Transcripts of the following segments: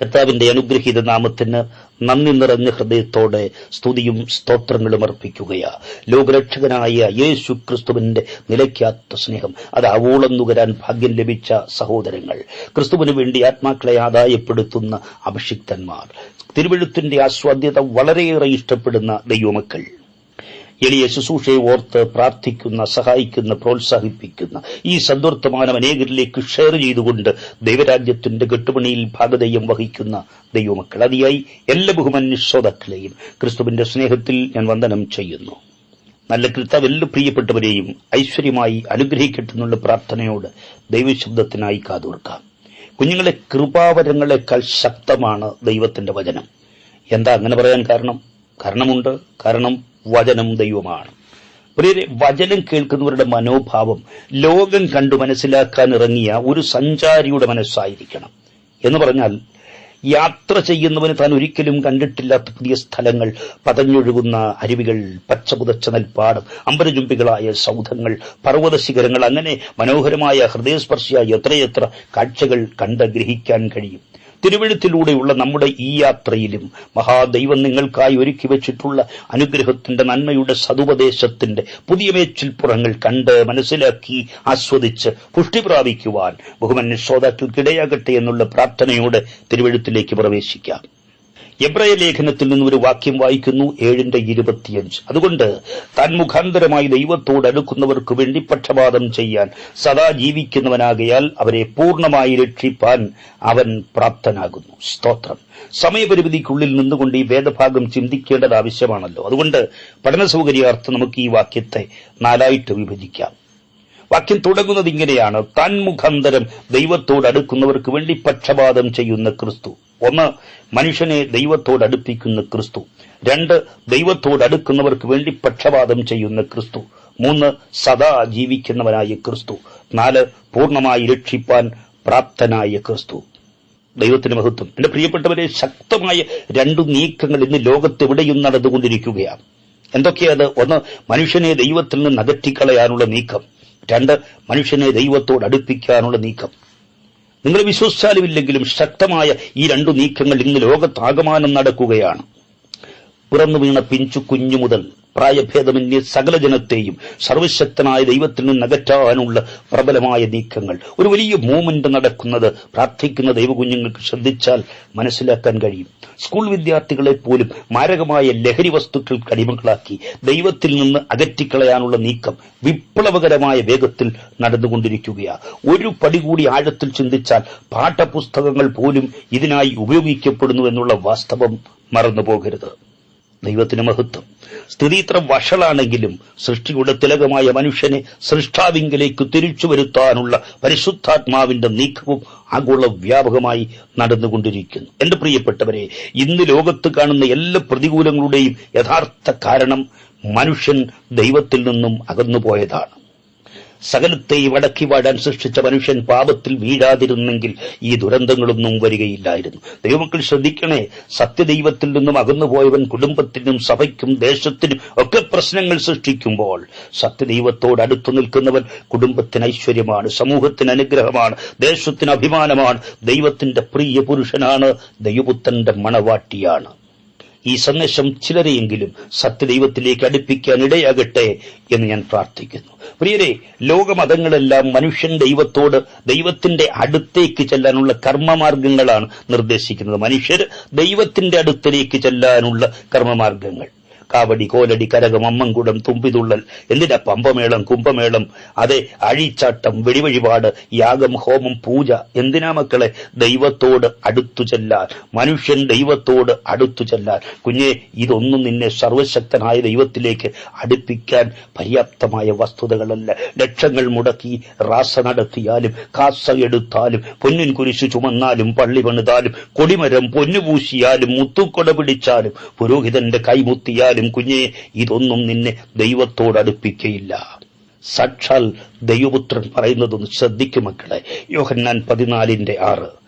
കർത്താവിന്റെ അനുഗ്രഹീത നാമത്തിന് നന്ദി നിറഞ്ഞ ഹൃദയത്തോടെ സ്തുതിയും സ്തോത്രങ്ങളും അർപ്പിക്കുകയാ. ലോകരക്ഷകനായ യേശു ക്രിസ്തുവിന്റെ നിലയ്ക്കാത്ത സ്നേഹം അത് അവോളം നുകരാൻ ഭാഗ്യം ലഭിച്ച സഹോദരങ്ങൾ ക്രിസ്തുവിന് വേണ്ടി ആത്മാക്കളെ ആദായപ്പെടുത്തുന്ന അഭിഷിക്തന്മാർ തിരുവഴുത്തിന്റെ ആസ്വാദ്യത വളരെയേറെ ഇഷ്ടപ്പെടുന്ന ദൈവമക്കൾ. എളിയ ശുശ്രൂഷയെ ഓർത്ത് പ്രാർത്ഥിക്കുന്ന സഹായിക്കുന്ന പ്രോത്സാഹിപ്പിക്കുന്ന ഈ സദ്വർത്തമാനം അനേകരിലേക്ക് ഷെയർ ചെയ്തുകൊണ്ട് ദൈവരാജ്യത്തിന്റെ കെട്ടുപണിയിൽ ഭാഗതയും വഹിക്കുന്ന ദൈവമക്കൾ. അതിയായി എല്ലാ ബഹുമന്യശ്രോതാക്കളെയും ക്രിസ്തുവിന്റെ സ്നേഹത്തിൽ ഞാൻ വന്ദനം ചെയ്യുന്നു. നല്ല കർത്താവ് എല്ലാ പ്രിയപ്പെട്ടവരെയും ഐശ്വര്യമായി അനുഗ്രഹിക്കട്ടെന്നുള്ള പ്രാർത്ഥനയോട് ദൈവശബ്ദത്തിനായി കാതോർക്കാം. കുഞ്ഞുങ്ങളെ കൃപാവരങ്ങളെക്കാൾ ശക്തമാണ് ദൈവത്തിന്റെ വചനം. എന്താ അങ്ങനെ പറയാൻ കാരണം? കാരണമുണ്ട്. കാരണം വചനം ദൈവമാണ്. പ്രിയരെ വചനം കേൾക്കുന്നവരുടെ മനോഭാവം ലോകം കണ്ടു മനസ്സിലാക്കാൻ ഇറങ്ങിയ ഒരു സഞ്ചാരിയുടെ മനസ്സായിരിക്കണം. എന്ന് പറഞ്ഞാൽ യാത്ര ചെയ്യുന്നവന് താൻ ഒരിക്കലും കണ്ടിട്ടില്ലാത്ത പുതിയ സ്ഥലങ്ങൾ പതഞ്ഞൊഴുകുന്ന അരുവികൾ പച്ചപുതച്ച നെൽപ്പാടം അമ്പരചുംബികളായ സൗധങ്ങൾ പർവത ശിഖരങ്ങൾ അങ്ങനെ മനോഹരമായ ഹൃദയസ്പർശിയായ എത്രയെത്ര കാഴ്ചകൾ കണ്ട് ഗ്രഹിക്കാൻ കഴിയും. തിരുവഴുത്തിലൂടെയുള്ള നമ്മുടെ ഈ യാത്രയിലും മഹാദൈവം നിങ്ങൾക്കായി ഒരുക്കി വെച്ചിട്ടുള്ള അനുഗ്രഹത്തിന്റെ നന്മയുടെ സതുപദേശത്തിന്റെ പുതിയ മേച്ചിൽപ്പുറങ്ങൾ കണ്ട് മനസ്സിലാക്കി ആസ്വദിച്ച് പുഷ്ടി പ്രാപിക്കുവാൻ ബഹുമന്യ ശ്രോതാക്കൾക്കിടയാകട്ടെ എന്നുള്ള പ്രാർത്ഥനയോടെ തിരുവഴുത്തിലേക്ക് പ്രവേശിക്കാം. എബ്രായ ലേഖനത്തിൽ നിന്ന് ഒരു വാക്യം വായിക്കുന്നു ഏഴിന്റെ ഇരുപത്തിയഞ്ച്. അതുകൊണ്ട് താൻ മുഖാന്തരമായി ദൈവത്തോട് അടുക്കുന്നവർക്ക് വേണ്ടി പക്ഷപാതം ചെയ്യാൻ സദാ ജീവിക്കുന്നവനാകയാൽ അവരെ പൂർണമായി രക്ഷിപ്പാൻ അവൻ പ്രാപ്തനാകുന്നു. സ്തോത്രം. സമയപരിമിതിക്കുള്ളിൽ നിന്നുകൊണ്ട് ഈ വേദഭാഗം ചിന്തിക്കേണ്ടത് ആവശ്യമാണല്ലോ. അതുകൊണ്ട് പഠന സൗകര്യാർത്ഥം നമുക്ക് ഈ വാക്യത്തെ നാലായിട്ട് വിഭജിക്കാം. വാക്യം തുടങ്ങുന്നത് ഇങ്ങനെയാണ്. താൻ മുഖാന്തരം ദൈവത്തോട് അടുക്കുന്നവർക്ക് വേണ്ടി പക്ഷപാതം ചെയ്യുന്ന ക്രിസ്തു. ഒന്ന് മനുഷ്യനെ ദൈവത്തോട് അടുപ്പിക്കുന്ന ക്രിസ്തു. രണ്ട് ദൈവത്തോട് അടുക്കുന്നവർക്ക് വേണ്ടി പക്ഷപാതം ചെയ്യുന്ന ക്രിസ്തു. മൂന്ന് സദാ ജീവിക്കുന്നവനായ ക്രിസ്തു. നാല് പൂർണമായി രക്ഷിപ്പാൻ പ്രാപ്തനായ ക്രിസ്തു. ദൈവത്തിന് മഹത്വം. എന്റെ പ്രിയപ്പെട്ടവരെ ശക്തമായ രണ്ടു നീക്കങ്ങൾ ഇന്ന് ലോകത്തെവിടെയും നടന്നുകൊണ്ടിരിക്കുകയാണ്. എന്തൊക്കെയത് ഒന്ന് മനുഷ്യനെ ദൈവത്തിൽ നിന്ന് അകറ്റിക്കളയാനുള്ള നീക്കം. രണ്ട് മനുഷ്യനെ ദൈവത്തോട് അടുപ്പിക്കാനുള്ള നീക്കം. നിങ്ങൾ വിശ്വസിച്ചാലുമില്ലെങ്കിലും ശക്തമായ ഈ രണ്ടു നീക്കങ്ങൾ ഇന്ന് ലോകത്താകമാനം നടക്കുകയാണ്. പിറന്നു വീണ പിഞ്ചു കുഞ്ഞു മുതൽ പ്രായഭേദമന്യ സകല ജനത്തെയും സർവശക്തനായ ദൈവത്തിൽ നിന്ന് അകറ്റാനുള്ള പ്രബലമായ നീക്കങ്ങൾ. ഒരു വലിയ മൂവ്മെന്റ് നടക്കുന്നത് പ്രാർത്ഥിക്കുന്ന ദൈവകുഞ്ഞുങ്ങൾക്ക് ശ്രദ്ധിച്ചാൽ മനസ്സിലാക്കാൻ കഴിയും. സ്കൂൾ വിദ്യാർത്ഥികളെ പോലും മാരകമായ ലഹരി വസ്തുക്കൾ അടിമകളാക്കി ദൈവത്തിൽ നിന്ന് അകറ്റിക്കളയാനുള്ള നീക്കം വിപ്ലവകരമായ വേഗത്തിൽ നടന്നുകൊണ്ടിരിക്കുകയാണ്. ഒരു പടി കൂടി ആഴത്തിൽ ചിന്തിച്ചാൽ പാഠപുസ്തകങ്ങൾ പോലും ഇതിനായി ഉപയോഗിക്കപ്പെടുന്നു എന്നുള്ള വാസ്തവം മറന്നു പോകരുത് ദൈവത്തിന് മഹത്വം. സ്ഥിതി ഇത്ര വഷളാണെങ്കിലും സൃഷ്ടിയുടെ തിലകമായ മനുഷ്യനെ സൃഷ്ടാവിങ്കിലേക്ക് തിരിച്ചു വരുത്താനുള്ള പരിശുദ്ധാത്മാവിന്റെ നീക്കവും ആഗോള വ്യാപകമായി നടന്നുകൊണ്ടിരിക്കുന്നു. എന്റെ പ്രിയപ്പെട്ടവരെ ഇന്ന് ലോകത്ത് കാണുന്ന എല്ലാ പ്രതികൂലങ്ങളുടെയും യഥാർത്ഥ കാരണം മനുഷ്യൻ ദൈവത്തിൽ നിന്നും അകന്നുപോയതാണ്. സകലത്തെയും അടക്കി വാഴാൻ സൃഷ്ടിച്ച മനുഷ്യൻ പാപത്തിൽ വീഴാതിരുന്നെങ്കിൽ ഈ ദുരന്തങ്ങളൊന്നും വരികയില്ലായിരുന്നു. ദൈവമക്കൾ ശ്രദ്ധിക്കണേ സത്യദൈവത്തിൽ നിന്നും അകന്നുപോയവൻ കുടുംബത്തിനും സഭയ്ക്കും ദേശത്തിനും ഒക്കെ പ്രശ്നങ്ങൾ സൃഷ്ടിക്കുമ്പോൾ സത്യദൈവത്തോട് അടുത്തു നിൽക്കുന്നവൻ കുടുംബത്തിന് ഐശ്വര്യമാണ് സമൂഹത്തിന് അനുഗ്രഹമാണ് ദേശത്തിന് അഭിമാനമാണ് ദൈവത്തിന്റെ പ്രിയ പുരുഷനാണ് ദൈവപുത്രന്റെ മണവാട്ടിയാണ്. ഈ സന്ദേശം ചിലരെയെങ്കിലും സത്യദൈവത്തിലേക്ക് അടുപ്പിക്കാൻ ഇടയാകട്ടെ എന്ന് ഞാൻ പ്രാർത്ഥിക്കുന്നു. പ്രിയരെ ലോകമതങ്ങളെല്ലാം മനുഷ്യൻ ദൈവത്തോട് ദൈവത്തിന്റെ അടുത്തേക്ക് ചെല്ലാനുള്ള കർമ്മമാർഗങ്ങളാണ് നിർദ്ദേശിക്കുന്നത്. മനുഷ്യർ ദൈവത്തിന്റെ അടുത്തേക്ക് ചെല്ലാനുള്ള കർമ്മമാർഗങ്ങൾ. കാവടി കോലടി കരകം അമ്മൻകുടം തുമ്പിതുള്ളൽ എന്തിനാ പമ്പമേളം കുംഭമേളം? അതെ അഴിച്ചാട്ടം വെടിവഴിപാട് യാഗം ഹോമം പൂജ. എന്തിനാ മക്കളെ? ദൈവത്തോട് അടുത്തു ചെല്ലാൻ. മനുഷ്യൻ ദൈവത്തോട് അടുത്തു ചെല്ലാൻ. കുഞ്ഞെ ഇതൊന്നും നിന്നെ സർവശക്തനായ ദൈവത്തിലേക്ക് അടുപ്പിക്കാൻ പര്യാപ്തമായ വസ്തുതകളല്ല. ലക്ഷങ്ങൾ മുടക്കി റാസ നടത്തിയാലും കാസ എടുത്താലും പൊന്നിൻ കുരിശു ചുമന്നാലും പള്ളി പണിതാലും കൊടിമരം പൊന്നുപൂശിയാലും മുത്തുക്കൊട പിടിച്ചാലും പുരോഹിതന്റെ കൈമുത്തിയാലും കുഞ്ഞെ ഇതൊന്നും നിന്നെ ദൈവത്തോട് അടുപ്പിക്കയില്ല സാക്ഷാൽ ദൈവപുത്രൻ പറയുന്നതൊന്ന് ശ്രദ്ധിക്കും മക്കളെ. യോഹന്നാൻ പതിനാലിന്റെ ആറ്.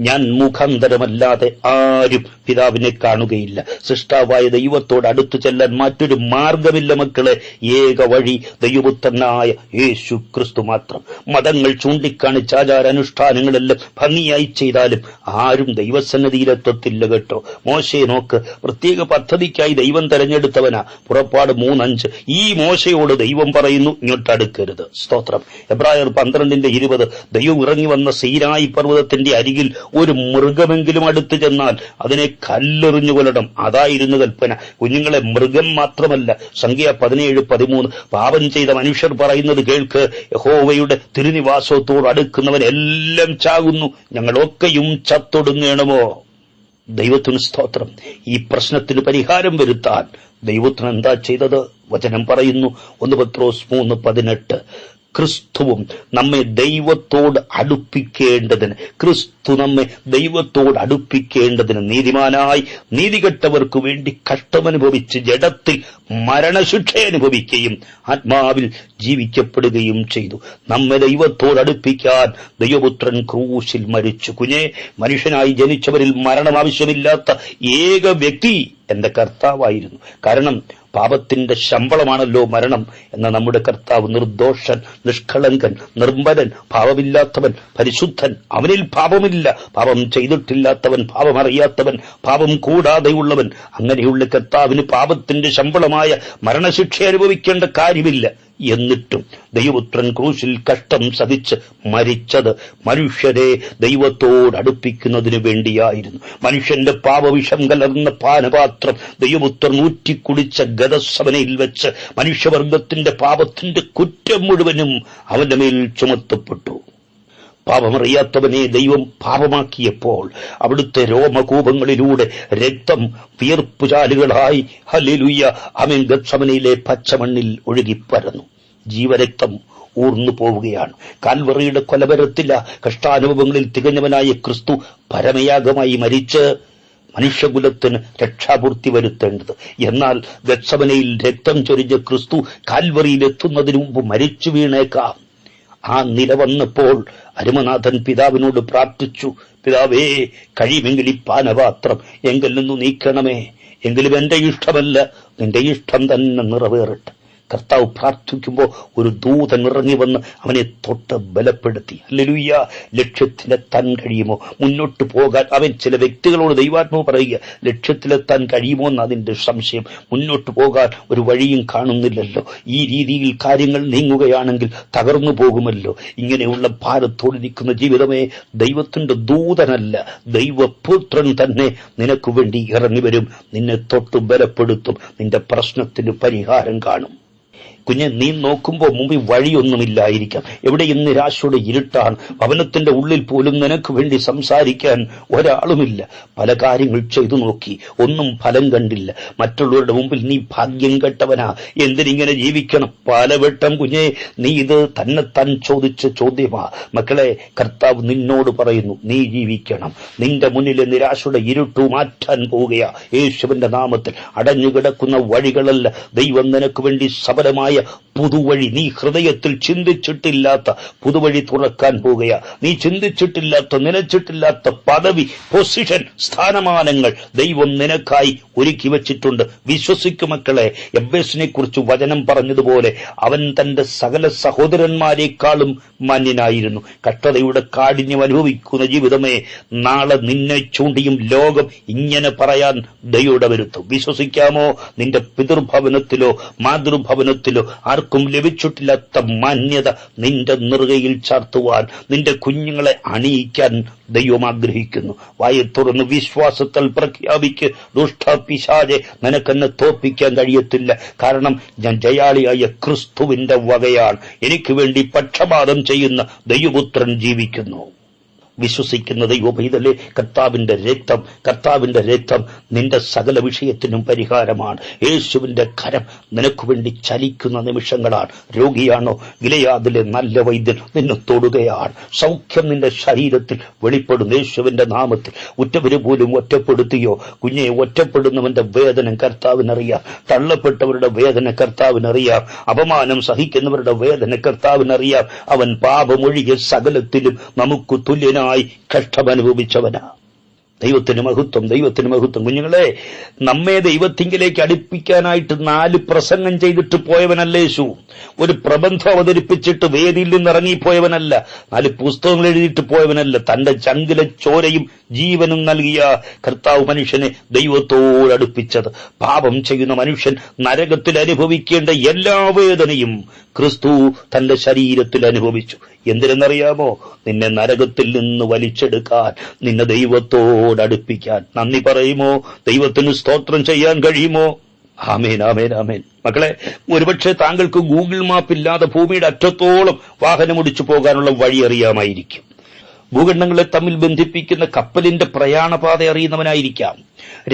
ഞാൻ മുഖാന്തരമല്ലാതെ ആരും പിതാവിനെ കാണുകയില്ല. സൃഷ്ടാവായ ദൈവത്തോട് അടുത്തു ചെല്ലാൻ മറ്റൊരു മാർഗമില്ല മക്കളെ. ഏക വഴി ദൈവപുത്രനായ യേശു ക്രിസ്തു മാത്രം. മതങ്ങൾ ചൂണ്ടിക്കാണിച്ച ആചാരാനുഷ്ഠാനങ്ങളെല്ലാം ഭംഗിയായി ചെയ്താലും ആരും ദൈവസന്നിധിയിലെത്തത്തില്ല കേട്ടോ. മോശയെ നോക്ക് പ്രത്യേക പദ്ധതിക്കായി ദൈവം തെരഞ്ഞെടുത്തവനാ. പുറപ്പാട് മൂന്നഞ്ച് ഈ മോശയോട് ദൈവം പറയുന്നു ഇങ്ങോട്ടടുക്കരുത് സ്തോത്രം. എബ്രായർ പന്ത്രണ്ടിന്റെ ഇരുപത് ദൈവം ഇറങ്ങി വന്ന സീനായി പർവതത്തിന്റെ അരികിൽ ഒരു മൃഗമെങ്കിലും അടുത്തു ചെന്നാൽ അതിനെ കല്ലെറിഞ്ഞു കൊല്ലണം. അതായിരുന്നു കൽപ്പന. കുഞ്ഞുങ്ങളെ മൃഗം മാത്രമല്ല സംഖ്യ പതിനേഴ് പതിമൂന്ന്. പാപം ചെയ്ത മനുഷ്യർ പറയുന്നത് കേൾക്ക്. യഹോവയുടെ തിരുനിവാസത്തോട് അടുക്കുന്നവൻ എല്ലാം ചാകുന്നു. ഞങ്ങളൊക്കെയും ചത്തൊടുങ്ങണമോ? ദൈവത്തിന് സ്തോത്രം. ഈ പ്രശ്നത്തിന് പരിഹാരം വരുത്താൻ ദൈവത്തിന് എന്താ ചെയ്തത്? വചനം പറയുന്നു. ഒന്ന് പത്രോസ് മൂന്ന് പതിനെട്ട്. ക്രിസ്തുവും നമ്മെ ദൈവത്തോട് അടുപ്പിക്കേണ്ടതിന് ക്രിസ്തു നമ്മെ ദൈവത്തോട് അടുപ്പിക്കേണ്ടതിന് നീതിമാനായി നീതികെട്ടവർക്ക് വേണ്ടി കഷ്ടമനുഭവിച്ച് ജഡത്തിൽ മരണശിക്ഷ അനുഭവിക്കുകയും ആത്മാവിൽ ജീവിക്കപ്പെടുകയും ചെയ്തു. നമ്മെ ദൈവത്തോട് അടുപ്പിക്കാൻ ദൈവപുത്രൻ ക്രൂശിൽ മരിച്ചു. കുഞ്ഞെ മനുഷ്യനായി ജനിച്ചവരിൽ മരണം ആവശ്യമില്ലാത്ത ഏക വ്യക്തി എന്റെ കർത്താവായിരുന്നു. കാരണം പാപത്തിന്റെ ശമ്പളമാണല്ലോ മരണം എന്ന നമ്മുടെ കർത്താവ് നിർദോഷൻ നിഷ്കളങ്കൻ നിർമ്മലൻ പാപമില്ലാത്തവൻ പരിശുദ്ധൻ. അവനിൽ പാപമില്ല. പാപം ചെയ്തിട്ടില്ലാത്തവൻ പാപം അറിയാത്തവൻ പാപം കൂടാതെയുള്ളവൻ. അങ്ങനെയുള്ള കർത്താവിന് പാപത്തിന്റെ ശമ്പളമായ മരണശിക്ഷ അനുഭവിക്കേണ്ട കാര്യമില്ല. എന്നിട്ടും ദൈവപുത്രൻ ക്രൂശിൽ കഷ്ടം സഹിച്ച് മരിച്ചത് മനുഷ്യരെ ദൈവത്തോട് അടുപ്പിക്കുന്നതിന് വേണ്ടിയായിരുന്നു. മനുഷ്യന്റെ പാപവിഷം കലർന്ന പാനപാത്രം ദൈവപുത്രൻ ഊറ്റിക്കുടിച്ച ഗതസവനയിൽ വെച്ച് മനുഷ്യവർഗത്തിന്റെ പാപത്തിന്റെ കുറ്റം മുഴുവനും അവന്റെ മേൽ ചുമത്തപ്പെട്ടു. പാപമറിയാത്തവനെ ദൈവം പാപമാക്കിയപ്പോൾ അവിടുത്തെ രോമകൂപങ്ങളിലൂടെ രക്തം വിയർപ്പുചാലുകളായി ഹലിലുയ്യ അമിൻ ഗത്സമനയിലെ പച്ചമണ്ണിൽ ഒഴുകിപ്പരന്നു. ജീവരക്തം ഊർന്നു പോവുകയാണ്. കാൽവറിയുടെ കൊലപരത്തില്ല കഷ്ടാനുഭവങ്ങളിൽ തികഞ്ഞവനായ ക്രിസ്തു പരമയാഗമായി മരിച്ച് മനുഷ്യകുലത്തിന് രക്ഷാപൂർത്തി വരുത്തേണ്ടത്. എന്നാൽ ഗത്സമനയിൽ രക്തം ചൊരിഞ്ഞ ക്രിസ്തു കാൽവറിയിൽ എത്തുന്നതിനു മുമ്പ് മരിച്ചു വീണേക്കാം. ആ നില വന്നപ്പോൾ അരുമനാഥൻ പിതാവിനോട് പ്രാർത്ഥിച്ചു പിതാവേ കഴിയുമെങ്കിൽ ഈ പാനപാത്രം എങ്കിൽ നിന്നു നീക്കണമേ. എങ്കിലും എന്റെ ഇഷ്ടമല്ല നിന്റെ ഇഷ്ടം തന്നെ നിറവേറട്ടെ. കർത്താവ് പ്രാർത്ഥിക്കുമ്പോൾ ഒരു ദൂതൻ ഇറങ്ങി വന്ന് അവനെ തൊട്ട് ബലപ്പെടുത്തി. അല്ലെലുയ്യ ലക്ഷ്യത്തിലെത്താൻ കഴിയുമോ? മുന്നോട്ട് പോകാൻ അവൻ ചില വ്യക്തികളോട് ദൈവാത്മാവ് പറയുക ലക്ഷ്യത്തിലെത്താൻ കഴിയുമോ എന്ന് അതിന്റെ സംശയം. മുന്നോട്ട് പോകാൻ ഒരു വഴിയും കാണുന്നില്ലല്ലോ. ഈ രീതിയിൽ കാര്യങ്ങൾ നീങ്ങുകയാണെങ്കിൽ തകർന്നു പോകുമല്ലോ. ഇങ്ങനെയുള്ള ഭാരത്തോട് നിൽക്കുന്ന ജീവിതമേ ദൈവത്തിന്റെ ദൂതനല്ല. ദൈവപുത്രൻ തന്നെ നിനക്ക് വേണ്ടി ഇറങ്ങി വരും. നിന്നെ തൊട്ട് ബലപ്പെടുത്തും. നിന്റെ പ്രശ്നത്തിന് പരിഹാരം കാണും. കുഞ്ഞെ നീ നോക്കുമ്പോൾ മുമ്പിൽ വഴിയൊന്നുമില്ലായിരിക്കാം. എവിടെ ഇന്ന് നിരാശയുടെ ഇരുട്ടാണ്. ഭവനത്തിന്റെ ഉള്ളിൽ പോലും നിനക്ക് വേണ്ടി സംസാരിക്കാൻ ഒരാളുമില്ല. പല കാര്യങ്ങൾ ചെയ്തു നോക്കി. ഒന്നും ഫലം കണ്ടില്ല. മറ്റുള്ളവരുടെ മുമ്പിൽ നീ ഭാഗ്യം കെട്ടവനാ. എന്തിനിങ്ങനെ ജീവിക്കണം? പലവട്ടം കുഞ്ഞെ നീ ഇത് തന്നെത്താൻ ചോദിച്ച ചോദ്യമാ. മക്കളെ കർത്താവ് നിന്നോട് പറയുന്നു നീ ജീവിക്കണം. നിന്റെ മുന്നിലെ നിരാശയുടെ ഇരുട്ടു മാറ്റാൻ പോവുകയാ. യേശുവിന്റെ നാമത്തിൽ അടഞ്ഞുകിടക്കുന്ന വഴികളല്ല ദൈവം നിനക്ക് വേണ്ടി സബലമായ 哎呀，പുതുവഴി നീ ഹൃദയത്തിൽ ചിന്തിച്ചിട്ടില്ലാത്ത പുതുവഴി തുറക്കാൻ പോകുക. നീ ചിന്തിച്ചിട്ടില്ലാത്ത നനച്ചിട്ടില്ലാത്ത പദവി പൊസിഷൻ സ്ഥാനമാനങ്ങൾ ദൈവം നിനക്കായി ഒരുക്കി വച്ചിട്ടുണ്ട്. വിശ്വസിക്കും മക്കളെ എബ്ബേസിനെ കുറിച്ച് വചനം പറഞ്ഞതുപോലെ അവൻ തന്റെ സകല സഹോദരന്മാരെക്കാളും മാന്യനായിരുന്നു. കഷ്ടതയുടെ കാഠിന്യം അനുഭവിക്കുന്ന ജീവിതമേ നാളെ നിന്നെ ചൂണ്ടിയും ലോകം ഇങ്ങനെ പറയാൻ ദയോടെ വരുത്തും. വിശ്വസിക്കാമോ? നിന്റെ പിതൃഭവനത്തിലോ മാതൃഭവനത്തിലോ ആർക്കും ലഭിച്ചിട്ടില്ലാത്ത മാന്യത നിന്റെ നെറുകയിൽ ചാർത്തുവാൻ നിന്റെ കുഞ്ഞുങ്ങളെ അണിയിക്കാൻ ദൈവം ആഗ്രഹിക്കുന്നു. വായി തുറന്ന് വിശ്വാസത്താൽ പ്രഖ്യാപിക്ക്. ദുഷ്ടപിശാചെ നിനക്കെന്നെ തോപ്പിക്കാൻ കഴിയത്തില്ല. കാരണം ഞാൻ ജയാളിയായ ക്രിസ്തുവിന്റെ വകയാണ്. എനിക്ക് വേണ്ടി പക്ഷപാതം ചെയ്യുന്ന ദൈവപുത്രൻ ജീവിക്കുന്നു. വിശ്വസിക്കുന്ന ദൈവപൈതലെ കർത്താവിന്റെ രക്തം കർത്താവിന്റെ രക്തം നിന്റെ സകല വിഷയത്തിനും പരിഹാരമാണ്. യേശുവിന്റെ കരം നിനക്ക് വേണ്ടി ചലിക്കുന്ന നിമിഷങ്ങളാണ്. രോഗിയാണോ? ഇലയാതിലെ നല്ല വൈദ്യൻ നിന്നെ തൊടുകയാണ്. സൗഖ്യം നിന്റെ ശരീരത്തിൽ വെളിപ്പെടും യേശുവിന്റെ നാമത്തിൽ ഉറ്റവര് പോലും ഒറ്റപ്പെടുത്തിയോ? കുഞ്ഞെ ഒറ്റപ്പെടുന്നവന്റെ വേദന കർത്താവിനറിയാം. തള്ളപ്പെട്ടവരുടെ വേദന കർത്താവിനറിയാം. അപമാനം സഹിക്കുന്നവരുടെ വേദന കർത്താവിനറിയാം. അവൻ പാപമൊഴികെ സകലത്തിലും നമുക്ക് തുല്യനായി ദൈവത്തിനായി കഷ്ടമനുഭവിച്ചവനാ. ദൈവത്തിന് മഹത്വം ദൈവത്തിന് മഹത്വം. കുഞ്ഞുങ്ങളെ നമ്മെ ദൈവത്തിങ്കിലേക്ക് അടുപ്പിക്കാനായിട്ട് നാല് പ്രസംഗം ചെയ്തിട്ട് പോയവനല്ല യേശു. ഒരു പ്രബന്ധം അവതരിപ്പിച്ചിട്ട് വേദിയിൽ നിന്ന് ഇറങ്ങിപ്പോയവനല്ല നാല് പുസ്തകങ്ങൾ എഴുതിയിട്ട് പോയവനല്ല. തന്റെ ചങ്കിലെ ചോരയും ജീവനും നൽകിയ കർത്താവ് മനുഷ്യനെ ദൈവത്തോട് അടുപ്പിച്ചത്. പാപം ചെയ്യുന്ന മനുഷ്യൻ നരകത്തിൽ അനുഭവിക്കേണ്ട എല്ലാ വേദനയും ക്രിസ്തു തന്റെ ശരീരത്തിൽ അനുഭവിച്ചു. എന്തിനെന്നറിയാമോ? നിന്നെ നരകത്തിൽ നിന്ന് വലിച്ചെടുക്കാൻ നിന്നെ ദൈവത്തോട് അടുപ്പിക്കാൻ. നന്ദി പറയുമോ? ദൈവത്തിന് സ്തോത്രം ചെയ്യാൻ കഴിയുമോ? ആമേൻ ആമേൻ ആമേൻ. മക്കളെ ഒരുപക്ഷെ താങ്കൾക്ക് ഗൂഗിൾ മാപ്പ് ഇല്ലാതെ ഭൂമിയുടെ അറ്റത്തോളം വാഹനം ഓടിച്ചു പോകാനുള്ള വഴി അറിയാമായിരിക്കും. ഭൂഖണ്ഡങ്ങളെ തമ്മിൽ ബന്ധിപ്പിക്കുന്ന കപ്പലിന്റെ പ്രയാണപാത അറിയുന്നവനായിരിക്കാം.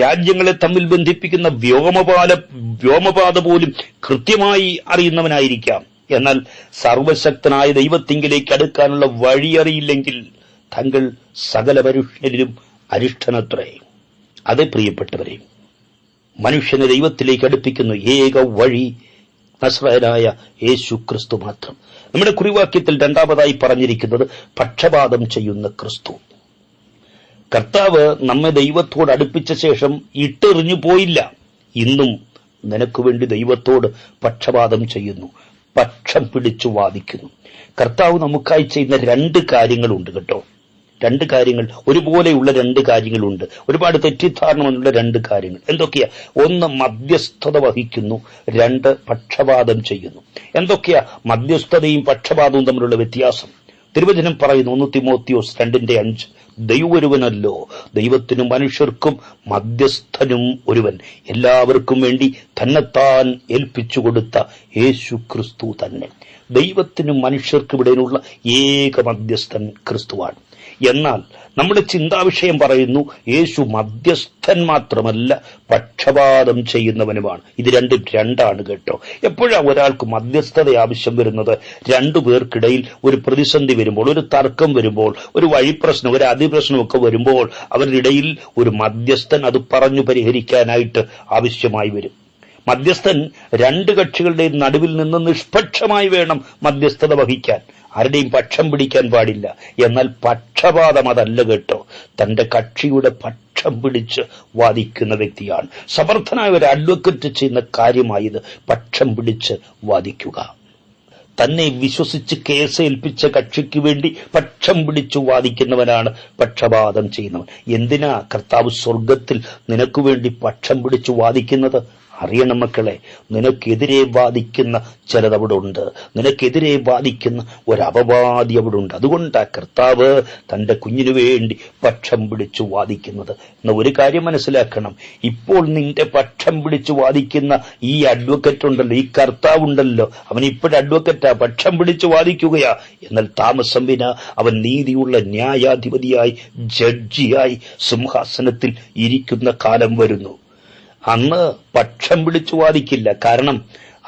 രാജ്യങ്ങളെ തമ്മിൽ ബന്ധിപ്പിക്കുന്ന വ്യോമപാല വ്യോമപാത പോലും കൃത്യമായി അറിയുന്നവനായിരിക്കാം. എന്നാൽ സർവശക്തനായ ദൈവത്തിങ്കിലേക്ക് അടുക്കാനുള്ള വഴിയറിയില്ലെങ്കിൽ തങ്ങൾ സകല മനുഷ്യരിലും അരിഷ്ടനത്രേ. അതെ പ്രിയപ്പെട്ടവരെ മനുഷ്യനെ ദൈവത്തിലേക്ക് അടുപ്പിക്കുന്ന ഏക വഴി നസ്രയനായ യേശു ക്രിസ്തു മാത്രം. നമ്മുടെ കുറിവാക്യത്തിൽ രണ്ടാമതായി പറഞ്ഞിരിക്കുന്നത് പക്ഷപാതം ചെയ്യുന്ന ക്രിസ്തു. കർത്താവ് നമ്മെ ദൈവത്തോട് അടുപ്പിച്ച ശേഷം ഇട്ടെറിഞ്ഞു പോയില്ല. ഇന്നും നിനക്ക് വേണ്ടി ദൈവത്തോട് പക്ഷപാതം ചെയ്യുന്നു. പക്ഷം പിടിച്ചു വാദിക്കുന്നു. കർത്താവ് നമുക്കായി ചെയ്യുന്ന രണ്ട് കാര്യങ്ങളുണ്ട് കേട്ടോ. രണ്ട് കാര്യങ്ങൾ. ഒരുപോലെയുള്ള രണ്ട് കാര്യങ്ങളുണ്ട്. ഒരുപാട് തെറ്റിദ്ധാരണമുള്ള രണ്ട് കാര്യങ്ങൾ. എന്തൊക്കെയാ? ഒന്ന് മധ്യസ്ഥത വഹിക്കുന്നു രണ്ട് പക്ഷപാതം ചെയ്യുന്നു. എന്തൊക്കെയാ? മധ്യസ്ഥതയും പക്ഷപാതവും തമ്മിലുള്ള വ്യത്യാസം. തിരുവചനം പറയുന്നു ഒന്ന് തിമോത്തിയോസ് രണ്ടിന്റെ അഞ്ച്. ദൈവൊരുവനല്ലോ ദൈവത്തിനും മനുഷ്യർക്കും മധ്യസ്ഥനും ഒരുവൻ. എല്ലാവർക്കും വേണ്ടി തന്നെത്താൻ ഏൽപ്പിച്ചു കൊടുത്ത യേശു ക്രിസ്തു തന്നെ. ദൈവത്തിനും മനുഷ്യർക്കും ഇടയിലുള്ള ഏക മധ്യസ്ഥൻ ക്രിസ്തുവാണ്. എന്നാൽ നമ്മുടെ ചിന്താവിഷയം പറയുന്നു യേശു മധ്യസ്ഥൻ മാത്രമല്ല പക്ഷപാതം ചെയ്യുന്നവനുമാണ്. ഇത് രണ്ടും രണ്ടാണ് കേട്ടോ. എപ്പോഴാ ഒരാൾക്ക് മധ്യസ്ഥത ആവശ്യം വരുന്നത്? രണ്ടു പേർക്കിടയിൽ ഒരു പ്രതിസന്ധി വരുമ്പോൾ ഒരു തർക്കം വരുമ്പോൾ ഒരു വഴിപ്രശ്നം ഒരു അതിപ്രശ്നമൊക്കെ വരുമ്പോൾ അവരുടെ ഇടയിൽ ഒരു മധ്യസ്ഥൻ അത് പറഞ്ഞു പരിഹരിക്കാനായിട്ട് ആവശ്യമായി വരും. മധ്യസ്ഥൻ രണ്ട് കക്ഷികളുടെയും നടുവിൽ നിന്ന് നിഷ്പക്ഷമായി വേണം മധ്യസ്ഥത വഹിക്കാൻ. ആരുടെയും പക്ഷം പിടിക്കാൻ പാടില്ല. എന്നാൽ പക്ഷപാതം അതല്ല കേട്ടോ. തന്റെ കക്ഷിയുടെ പക്ഷം പിടിച്ച് വാദിക്കുന്ന വ്യക്തിയാണ്. സമർത്ഥനായ ഒരു അഡ്വക്കറ്റ് ചെയ്യുന്ന കാര്യമായത് പക്ഷം പിടിച്ച് വാദിക്കുക. തന്നെ വിശ്വസിച്ച് കേസ് ഏൽപ്പിച്ച കക്ഷിക്ക് വേണ്ടി പക്ഷം പിടിച്ചു വാദിക്കുന്നവനാണ് പക്ഷപാതം ചെയ്യുന്നവൻ. എന്തിനാ കർത്താവ് സ്വർഗത്തിൽ നിനക്ക് വേണ്ടി പക്ഷം പിടിച്ചു വാദിക്കുന്നത്? അറിയണം മക്കളെ നിനക്കെതിരെ വാദിക്കുന്ന ചിലതവിടെ ഉണ്ട് നിനക്കെതിരെ വാദിക്കുന്ന ഒരപവാദി അവിടെ ഉണ്ട് അതുകൊണ്ടാ കർത്താവ് തന്റെ കുഞ്ഞിനു വേണ്ടി പക്ഷം പിടിച്ചു വാദിക്കുന്നത്. എന്ന ഒരു കാര്യം മനസ്സിലാക്കണം. ഇപ്പോൾ നിന്റെ പക്ഷം പിടിച്ചു വാദിക്കുന്ന ഈ അഡ്വക്കറ്റ് ഉണ്ടല്ലോ ഈ കർത്താവ് ഉണ്ടല്ലോ. അവൻ ഇപ്പോഴും അഡ്വക്കറ്റാ പക്ഷം പിടിച്ചു വാദിക്കുകയാ. എന്നാൽ താമസം വിന അവൻ നീതിയുള്ള ന്യായാധിപതിയായി ജഡ്ജിയായി സിംഹാസനത്തിൽ ഇരിക്കുന്ന കാലം വരുന്നു. അന്ന് പക്ഷം പിടിച്ചു വാദിക്കില്ല. കാരണം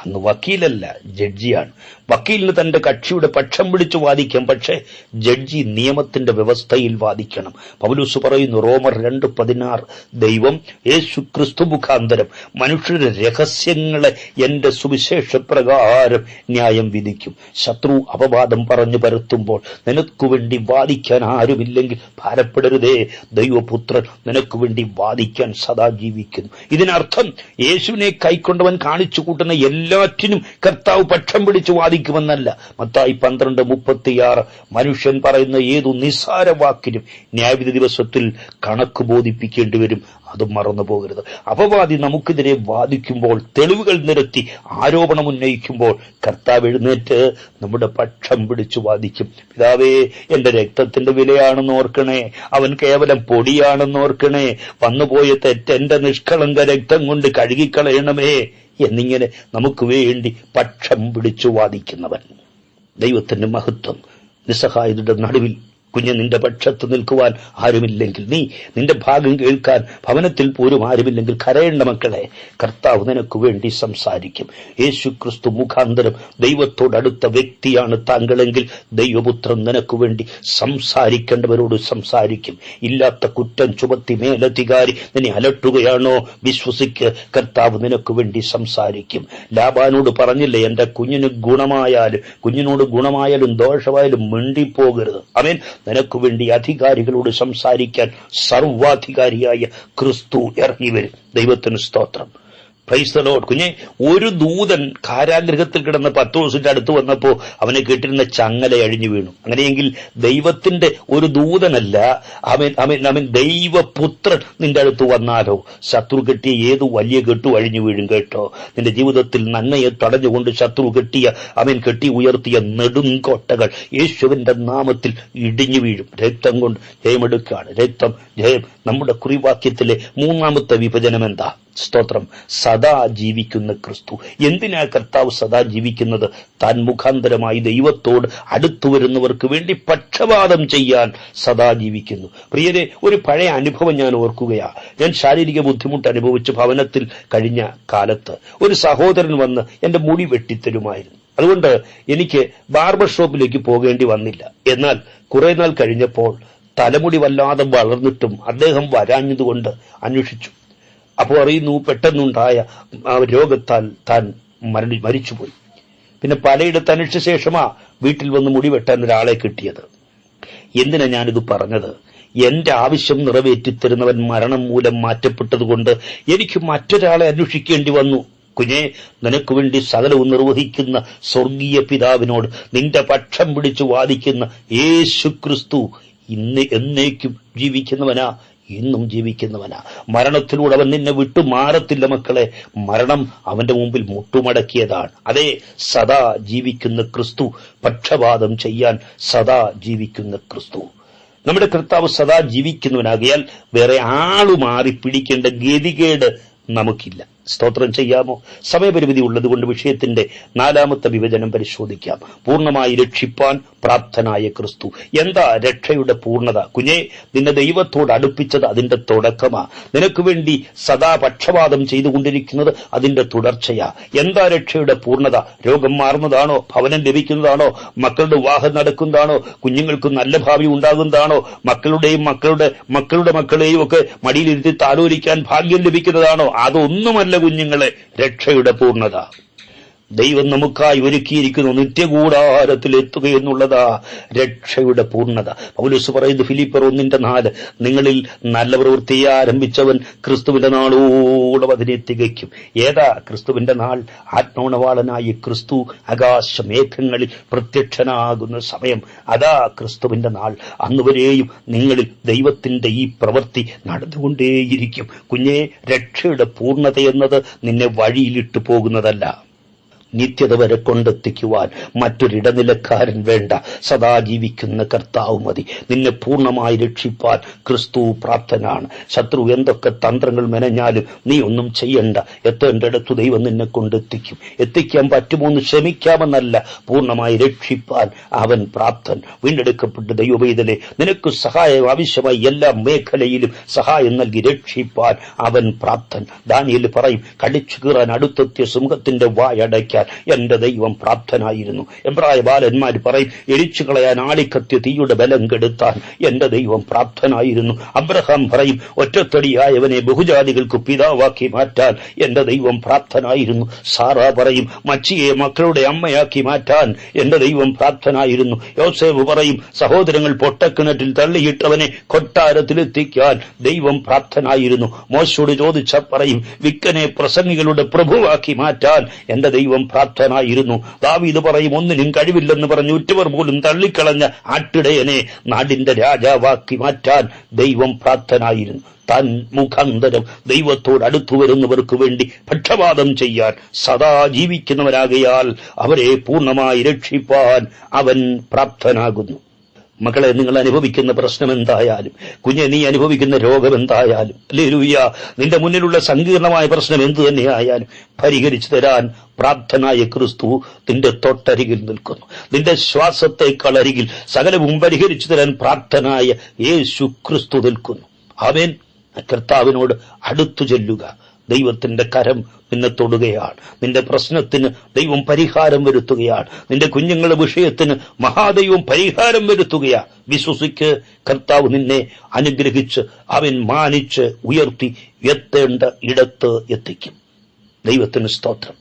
അന്ന് വക്കീലല്ല ജഡ്ജിയാണ്. വക്കീലിന് തന്റെ കക്ഷിയുടെ പക്ഷം പിടിച്ചു വാദിക്കാം പക്ഷേ ജഡ്ജി നിയമത്തിന്റെ വ്യവസ്ഥയിൽ വാദിക്കണം. പൗലൂസ് പറയുന്നു റോമർ രണ്ട് പതിനാറ് ദൈവം യേശു ക്രിസ്തു മുഖാന്തരം മനുഷ്യരുടെ രഹസ്യങ്ങളെ എന്റെ സുവിശേഷ പ്രകാരം ന്യായം വിധിക്കും. ശത്രു അപവാദം പറഞ്ഞു പരത്തുമ്പോൾ നിനക്കു വേണ്ടി വാദിക്കാൻ ആരുമില്ലെങ്കിൽ ഭാരപ്പെടരുതേ. ദൈവപുത്രൻ നിനക്കു വേണ്ടി വാദിക്കാൻ സദാ ജീവിക്കുന്നു. ഇതിനർത്ഥം യേശുവിനെ കൈക്കൊണ്ടവൻ കാണിച്ചു കൂട്ടുന്ന എല്ലാറ്റിനും കർത്താവ് പക്ഷം പിടിച്ച് വാദിക്കുമെന്നല്ല. മത്തായി പന്ത്രണ്ട് മുപ്പത്തിയാറ്. മനുഷ്യൻ പറയുന്ന ഏതു നിസ്സാര വാക്കിനും ന്യായവിധി ദിവസത്തിൽ കണക്ക് ബോധിപ്പിക്കേണ്ടി വരും. അത് മറന്നു പോകരുത്. അപവാദി നമുക്കെതിരെ വാദിക്കുമ്പോൾ തെളിവുകൾ നിരത്തി ആരോപണം ഉന്നയിക്കുമ്പോൾ കർത്താവ് എഴുന്നേറ്റ് നമ്മുടെ പക്ഷം പിടിച്ചു വാദിക്കും. പിതാവേ എന്റെ രക്തത്തിന്റെ വിലയാണെന്ന് ഓർക്കണേ. അവൻ കേവലം പൊടിയാണെന്ന് ഓർക്കണേ. വന്നുപോയ തെറ്റ് എന്റെ നിഷ്കളങ്ക രക്തം കൊണ്ട് കഴുകിക്കളയണമേ. എന്നിങ്ങനെ നമുക്ക് വേണ്ടി പക്ഷം പിടിച്ചു വാദിക്കുന്നവൻ. ദൈവത്തിന്റെ മഹത്വം നിസ്സഹായതയുടെ നടുവിൽ കുഞ്ഞ് നിന്റെ പക്ഷത്ത് നിൽക്കുവാൻ ആരുമില്ലെങ്കിൽ നീ നിന്റെ ഭാഗം കേൾക്കാൻ ഭവനത്തിൽ പോലും ആരുമില്ലെങ്കിൽ കരയേണ്ട മക്കളെ കർത്താവ് നിനക്ക് വേണ്ടി സംസാരിക്കും. യേശു ക്രിസ്തു മുഖാന്തരം ദൈവത്തോടടുത്ത വ്യക്തിയാണ് താങ്കളെങ്കിൽ ദൈവപുത്രൻ നിനക്ക് വേണ്ടി സംസാരിക്കേണ്ടവരോട് സംസാരിക്കും. ഇല്ലാത്ത കുറ്റം ചുമത്തി മേലധികാരി നിന്നെ അലട്ടുകയാണോ? വിശ്വസിക്ക് കർത്താവ് നിനക്ക് വേണ്ടി സംസാരിക്കും. ലാബാനോട് പറഞ്ഞില്ലേ എന്റെ കുഞ്ഞിന് ഗുണമായാലും കുഞ്ഞിനോട് ഗുണമായാലും ദോഷമായാലും മിണ്ടിപ്പോകരുത്. അവൻ നിനക്ക് വേണ്ടി അധികാരികളോട് സംസാരിക്കാൻ സർവാധികാരിയായ ക്രിസ്തു ഇറങ്ങി വരും. ദൈവത്തിന് സ്തോത്രം. ക്രൈസ്തലോട് കുഞ്ഞെ ഒരു ദൂതൻ കാരാഗ്രഹത്തിൽ കിടന്ന് ദിവസത്തിന്റെ അടുത്ത് വന്നപ്പോ അവനെ കേട്ടിരുന്ന ചങ്ങല അഴിഞ്ഞു വീണു. അങ്ങനെയെങ്കിൽ ദൈവത്തിന്റെ ഒരു ദൂതനല്ല അവൻ അവൻ അവൻ ദൈവപുത്രൻ നിന്റെ അടുത്ത് വന്നാലോ? ശത്രു കെട്ടിയ ഏത് വലിയ കെട്ടു അഴിഞ്ഞു വീഴും കേട്ടോ. നിന്റെ ജീവിതത്തിൽ നന്മയെ തടഞ്ഞുകൊണ്ട് ശത്രു കെട്ടിയ അവൻ കെട്ടി ഉയർത്തിയ നെടുങ്കോട്ടകൾ യേശുവിന്റെ നാമത്തിൽ ഇടിഞ്ഞു വീഴും. രക്തം കൊണ്ട് ജയമെടുക്കുകയാണ്. രക്തം ജയം നമ്മുടെ കുറിവാക്യത്തിലെ മൂന്നാമത്തെ വിഭജനം എന്താ? സ്തോത്രം. സദാ ജീവിക്കുന്ന ക്രിസ്തു. എന്തിനാ കർത്താവ് സദാ ജീവിക്കുന്നത്? താൻ മുഖാന്തരമായി ദൈവത്തോട് അടുത്തു വരുന്നവർക്ക് വേണ്ടി പക്ഷപാതം ചെയ്യാൻ സദാ ജീവിക്കുന്നു. പ്രിയരെ ഒരു പഴയ അനുഭവം ഞാൻ ഓർക്കുകയാ. ഞാൻ ശാരീരിക ബുദ്ധിമുട്ട് അനുഭവിച്ച് ഭവനത്തിൽ കഴിഞ്ഞ കാലത്ത് ഒരു സഹോദരൻ വന്ന് എന്റെ മുടി വെട്ടിത്തരുമായിരുന്നു. അതുകൊണ്ട് എനിക്ക് ബാർബർ ഷോപ്പിലേക്ക് പോകേണ്ടി വന്നില്ല. എന്നാൽ കുറെ നാൾ കഴിഞ്ഞപ്പോൾ തലമുടി വല്ലാതെ വളർന്നിട്ടും അദ്ദേഹം വരാഞ്ഞതുകൊണ്ട് അന്വേഷിച്ചു. അപ്പോൾ അറിയുന്നു പെട്ടെന്നുണ്ടായ രോഗത്താൽ താൻ മരണി മരിച്ചുപോയി. പിന്നെ പലയിടത്ത് അന്വേഷിച്ച ശേഷമാ വീട്ടിൽ വന്ന് മുടി വെട്ടാൻ ഒരാളെ കിട്ടിയത്. എന്തിനാ ഞാനിത് പറഞ്ഞത്? എന്റെ ആവശ്യം നിറവേറ്റിത്തരുന്നവൻ മരണം മൂലം മാറ്റപ്പെട്ടതുകൊണ്ട് എനിക്ക് മറ്റൊരാളെ അന്വേഷിക്കേണ്ടി വന്നു. കുഞ്ഞെ നിനക്ക് വേണ്ടി സകലവും നിർവഹിക്കുന്ന സ്വർഗീയ പിതാവിനോട് നിന്റെ പക്ഷം പിടിച്ചു വാദിക്കുന്ന യേശു ക്രിസ്തു ഇന്ന് എന്നേക്കും ജീവിക്കുന്നവനാ ഇന്നും ജീവിക്കുന്നവനാ. മരണത്തിലൂടെ അവൻ നിന്നെ വിട്ടു മാറത്തില്ല മക്കളെ. മരണം അവന്റെ മുമ്പിൽ മുട്ടുമടക്കിയതാണ്. അതെ സദാ ജീവിക്കുന്ന ക്രിസ്തു പക്ഷപാതം ചെയ്യാൻ സദാ ജീവിക്കുന്ന ക്രിസ്തു. നമ്മുടെ കർത്താവ് സദാ ജീവിക്കുന്നവനാകിയാൽ വേറെ ആളു മാറി പിടിക്കേണ്ട ഗതികേട് നമുക്കില്ല. സ്തോത്രം ചെയ്യാമോ? സമയപരിമിതി ഉള്ളതുകൊണ്ട് വിഷയത്തിന്റെ നാലാമത്തെ വിഭജനം പരിശോധിക്കാം. പൂർണമായി രക്ഷിപ്പാൻ പ്രാപ്തനായ ക്രിസ്തു. എന്താ രക്ഷയുടെ പൂർണത? കുഞ്ഞെ നിന്നെ ദൈവത്തോട് അടുപ്പിച്ചത് അതിന്റെ തുടക്കമാ. നിനക്ക് വേണ്ടി സദാ പക്ഷപാതം ചെയ്തുകൊണ്ടിരിക്കുന്നത് അതിന്റെ തുടർച്ചയാ. എന്താ രക്ഷയുടെ പൂർണത? രോഗം മാറുന്നതാണോ? ഭവനം ലഭിക്കുന്നതാണോ? മക്കളുടെ വിവാഹം നടക്കുന്നതാണോ? കുഞ്ഞുങ്ങൾക്ക് നല്ല ഭാവി ഉണ്ടാകുന്നതാണോ? മക്കളുടെയും മക്കളുടെ മക്കളുടെ മക്കളെയും ഒക്കെ മടിയിലിരുത്തി താലോലിക്കാൻ ഭാഗ്യം ലഭിക്കുന്നതാണോ? അതൊന്നുമല്ല കുഞ്ഞുങ്ങളെ രക്ഷയുടെ പൂർണത. ദൈവം നമുക്കായി ഒരുക്കിയിരിക്കുന്നു നിത്യകൂടാരത്തിൽ എത്തുക എന്നുള്ളതാ രക്ഷയുടെ പൂർണത. പൗലൂസ് പറയുന്നു ഫിലിപ്പർ ഒന്നിന്റെ നാല് നിങ്ങളിൽ നല്ല പ്രവൃത്തിയെ ആരംഭിച്ചവൻ ക്രിസ്തുവിന്റെ നാളോളം അതിനെ തികയ്ക്കും ഏതാ ക്രിസ്തുവിന്റെ നാൾ? ആത്മോണവാളനായി ക്രിസ്തു ആകാശമേഘങ്ങളിൽ പ്രത്യക്ഷനാകുന്ന സമയം. അതാ ക്രിസ്തുവിന്റെ നാൾ. അന്നുവരെയും നിങ്ങളിൽ ദൈവത്തിന്റെ ഈ പ്രവൃത്തി നടന്നുകൊണ്ടേയിരിക്കും. കുഞ്ഞെ രക്ഷയുടെ പൂർണത എന്നത് നിന്നെ വഴിയിലിട്ടു പോകുന്നതല്ല. നിത്യത വരെ കൊണ്ടെത്തിക്കുവാൻ മറ്റൊരിടനിലക്കാരൻ വേണ്ട. സദാ ജീവിക്കുന്ന കർത്താവ് മതി. നിന്നെ പൂർണമായി രക്ഷിപ്പാൻ ക്രിസ്തു പ്രാപ്തനാണ്. ശത്രു എന്തൊക്കെ തന്ത്രങ്ങൾ മെനഞ്ഞാലും നീ ഒന്നും ചെയ്യണ്ട. എത്തേണ്ടടുത്തു ദൈവം നിന്നെ കൊണ്ടെത്തിക്കും. എത്തിക്കാൻ പറ്റുമോ എന്ന് ശ്രമിക്കാമെന്നല്ല പൂർണമായി രക്ഷിപ്പാൻ അവൻ പ്രാപ്തൻ. വീണ്ടെടുക്കപ്പെട്ട ദൈവവേദനെ നിനക്ക് സഹായം ആവശ്യമായി എല്ലാ മേഖലയിലും സഹായം നൽകി രക്ഷിപ്പാൻ അവൻ പ്രാപ്തൻ. ദാനിയിൽ പറയും കടിച്ചു കീറാൻ അടുത്തെത്തിയ സിംഹത്തിന്റെ വായടയ്ക്കാൻ എന്റെ ദൈവം പ്രാപ്തനായിരുന്നു. എബ്രായ ബാലന്മാർ പറയും എരിച്ചു കളയാൻ ആളിക്കത്തി തീയുടെ ബലം കെടുത്താൻ എന്റെ ദൈവം പ്രാപ്തനായിരുന്നു. അബ്രഹാം പറയും ഒറ്റത്തടിയായവനെ ബഹുജാതികൾക്ക് പിതാവാക്കി മാറ്റാൻ എന്റെ ദൈവം പ്രാപ്തനായിരുന്നു. സാറ പറയും മച്ചിയെ മക്കളുടെ അമ്മയാക്കി മാറ്റാൻ എന്റെ ദൈവം പ്രാപ്തനായിരുന്നു. യോസേവ് പറയും സഹോദരങ്ങൾ പൊട്ടക്കിണറ്റിൽ തള്ളിയിട്ടവനെ കൊട്ടാരത്തിലെത്തിക്കാൻ ദൈവം പ്രാപ്തനായിരുന്നു. മോശോട് ചോദിച്ച പറയും വിക്കനെ പ്രസംഗികളുടെ പ്രഭുവാക്കി മാറ്റാൻ എന്റെ ദൈവം പ്രാപ്തനായിരുന്നു. ദാവീദ് പറയും ഒന്നിനും കഴിവില്ലെന്ന് പറഞ്ഞു ഉറ്റവർ പോലും തള്ളിക്കളഞ്ഞ ആട്ടിടയനെ നാടിന്റെ രാജാവാക്കി മാറ്റാൻ ദൈവം പ്രാപ്തനായിരുന്നു. താൻ മുഖാന്തരം ദൈവത്തോട് അടുത്തു വരുന്നവർക്ക് വേണ്ടി പക്ഷപാതം ചെയ്യാൻ സദാ ജീവിക്കുന്നവരാകയാൽ അവരെ പൂർണമായി രക്ഷിപ്പാൻ അവൻ പ്രാപ്തനാകുന്നു. മക്കളെ നിങ്ങൾ അനുഭവിക്കുന്ന പ്രശ്നം എന്തായാലും കുഞ്ഞെ നീ അനുഭവിക്കുന്ന രോഗം എന്തായാലും ലേലൂയ നിന്റെ മുന്നിലുള്ള സങ്കീർണമായ പ്രശ്നം എന്തു തന്നെയായാലും പരിഹരിച്ചു തരാൻ പ്രാപ്തനായ ക്രിസ്തു നിന്റെ തൊട്ടരികിൽ നിൽക്കുന്നു. നിന്റെ ശ്വാസത്തേക്കാൾ അരികിൽ സകലവും പരിഹരിച്ചു തരാൻ പ്രാപ്തനായ യേശു ക്രിസ്തു നിൽക്കുന്നു. അവൻ കർത്താവിനോട് അടുത്തു ചെല്ലുക. ദൈവത്തിന്റെ കരം നിന്നെ തൊടുകയാണ്. നിന്റെ പ്രശ്നത്തിന് ദൈവം പരിഹാരം വരുത്തുകയാണ്. നിന്റെ കുഞ്ഞുങ്ങളുടെ വിഷയത്തിന് മഹാദൈവം പരിഹാരം വരുത്തുകയാണ്. വിശ്വസിക്ക് കർത്താവ് നിന്നെ അനുഗ്രഹിച്ച് അവൻ മാനിച്ച് ഉയർത്തി എത്തേണ്ട ഇടത്ത് എത്തിക്കും. ദൈവത്തിന് സ്തോത്രം.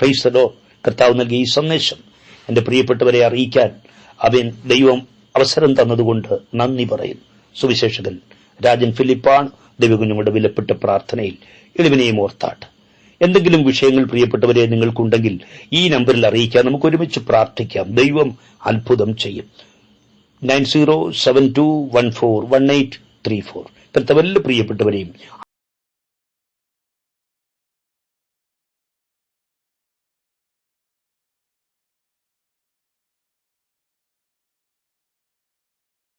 പ്രൈസലോ കർത്താവ് നൽകിയ ഈ സന്ദേശം എന്റെ പ്രിയപ്പെട്ടവരെ അറിയിക്കാൻ അവൻ ദൈവം അവസരം തന്നതുകൊണ്ട് നന്ദി പറയുന്നു. സുവിശേഷകൻ രാജൻ ഫിലിപ്പാണ് ദൈവകുഞ്ഞുങ്ങളുടെ വിലപ്പെട്ട പ്രാർത്ഥനയിൽ എളിവിനെയും ഓർത്താട്ട്. എന്തെങ്കിലും വിഷയങ്ങൾ പ്രിയപ്പെട്ടവരെ നിങ്ങൾക്കുണ്ടെങ്കിൽ ഈ നമ്പറിൽ അറിയിക്കാം നമുക്ക് ഒരുമിച്ച് പ്രാർത്ഥിക്കാം. ദൈവം അത്ഭുതം ചെയ്യും. Nine zero seven two one four one eight three four. ഇപ്പോഴത്തെ വല്ല പ്രിയപ്പെട്ടവരെയും